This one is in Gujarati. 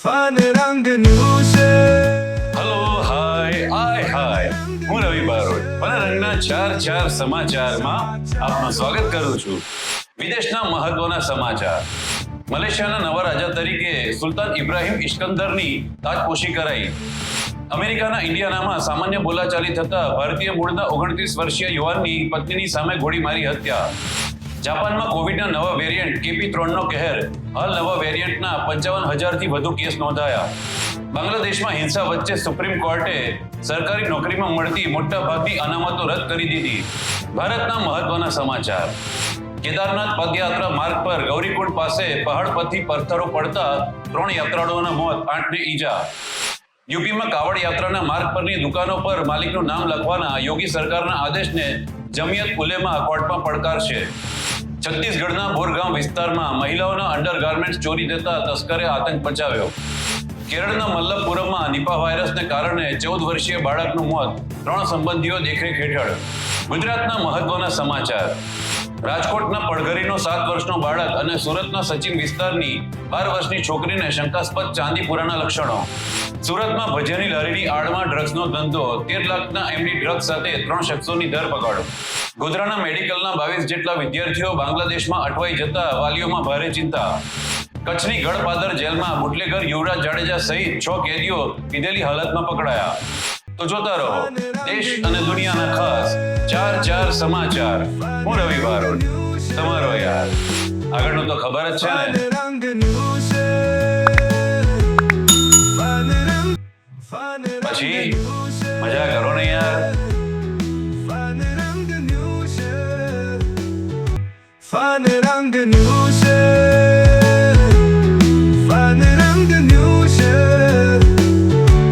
ફન રંગનું છે હલો હાય હાય હું રવિ બારોટ. રંગના ચાર ચાર સમાચારમાં આપનું સ્વાગત કરું છું. વિદેશના મહત્વના સમાચાર. મલેશિયાના નવા રાજા તરીકે સુલતાન ઇબ્રાહિમ ઇસ્કંદરની તાજપોશી કરાઈ. અમેરિકાના ઇન્ડિયાનામાં સામાન્ય બોલાચાલી થતા ભારતીય મૂળના ઓગણત્રીસ વર્ષીય યુવાનની પત્નીની સામે ગોળી મારી હત્યા. જાપાનમાં કોવિડના નવા વેરિયન્ટ કેપી ત્રણનો કહેર. હાલ નવા વેરિયન્ટના પંચાવન હજારથી વધુ કેસ નોંધાયા. બાંગ્લાદેશમાં હિંસા વચ્ચે સુપ્રીમ કોર્ટે સરકારી નોકરીમાં મળતી મોટા ભાગની અનામતો રદ કરી દીધી. ભારતના મહત્વના સમાચાર. કેદારનાથ પદયાત્રા માર્ગ પર ગૌરીકુંડ પાસે પહાડ પરથી પથ્થરો પડતા ત્રણ યાત્રાળુઓના મોત, આઠને ઈજા. યુપીમાં કાવડ યાત્રાના માર્ગ પરની દુકાનો પર માલિકનું નામ લખવાના યોગી સરકારના આદેશને જમિયત ઉલેમા કોર્ટમાં પડકારશે. છત્તીસગઢના બોરગામ વિસ્તારમાં મહિલાઓના અંડરગાર્મેન્ટ્સ ચોરી જતા તસ્કરે આતંક પચાવ્યો કેરળના મલ્લપુરમમાં નિપા વાયરસને કારણે ચૌદ વર્ષીય બાળકનું મોત, ત્રણ સંબંધીઓ દેખરેખ હેઠળ. ગુજરાતના મહત્વના સમાચાર. રાજકોટના પડઘરીનો સાત વર્ષનો બાળક અને સુરતના સચિન વિસ્તારની બાર વર્ષની છોકરીને શંકાસ્પદ ચાંદીપુરાના લક્ષણો. સુરતમાં ભજીયાની લારીની આડમાં ડ્રગ્સનો ધંધો, તેર લાખના એમની ડ્રગ્સ સાથે ત્રણ શખ્સોની ધરપકડ. ગોધરાના મેડિકલના બાવીસ જેટલા વિદ્યાર્થીઓ બાંગ્લાદેશમાં અટવાઈ જતા વાલીઓમાં ભારે ચિંતા. કચ્છની ગઢપાદર જેલમાં બુટલેગર યુવરાજ જાડેજા સહિત છ કેદીઓ પીધેલી હાલતમાં પકડાયા. તો જોતા રહો, દેશ અને દુનિયાના ખાસ ચાર ચાર સમાચાર. હું રવિ બારોટ તમારો યાર. આગળનું તો ખબર જ છે ને. પછી મજા કરો ને યાર. Fun and I'm gonna